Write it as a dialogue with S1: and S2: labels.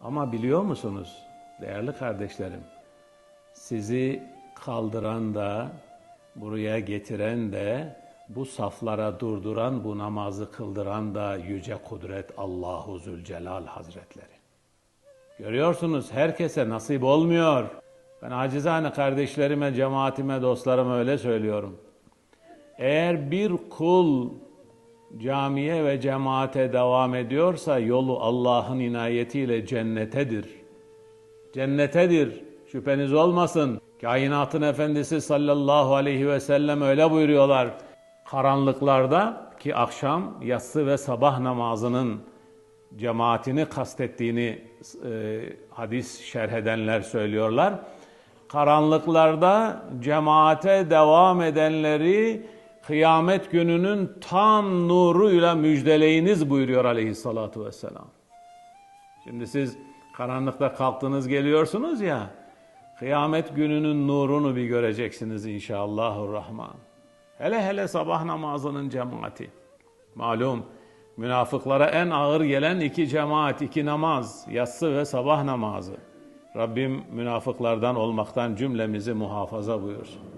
S1: Ama biliyor musunuz değerli kardeşlerim? Sizi kaldıran da, buraya getiren de, bu saflara durduran, bu namazı kıldıran da yüce kudret Allahu Zülcelal Hazretleri. Görüyorsunuz herkese nasip olmuyor. Ben acizane kardeşlerime, cemaatime, dostlarıma öyle söylüyorum. Eğer bir kul camiye ve cemaate devam ediyorsa yolu Allah'ın inayetiyle cennetedir. Cennetedir. Şüpheniz olmasın. Kainatın efendisi sallallahu aleyhi ve sellem öyle buyuruyorlar. Karanlıklarda ki akşam, yatsı ve sabah namazının cemaatini kastettiğini e, hadis şerh edenler söylüyorlar. Karanlıklarda cemaate devam edenleri kıyamet gününün tam nuruyla müjdeleyiniz buyuruyor aleyhissalatu vesselam. Şimdi siz karanlıkta kalktınız geliyorsunuz ya, kıyamet gününün nurunu bir göreceksiniz inşallahurrahman. Hele hele sabah namazının cemaati. Malum münafıklara en ağır gelen iki cemaat, iki namaz, yatsı ve sabah namazı. Rabbim münafıklardan olmaktan cümlemizi muhafaza buyursun.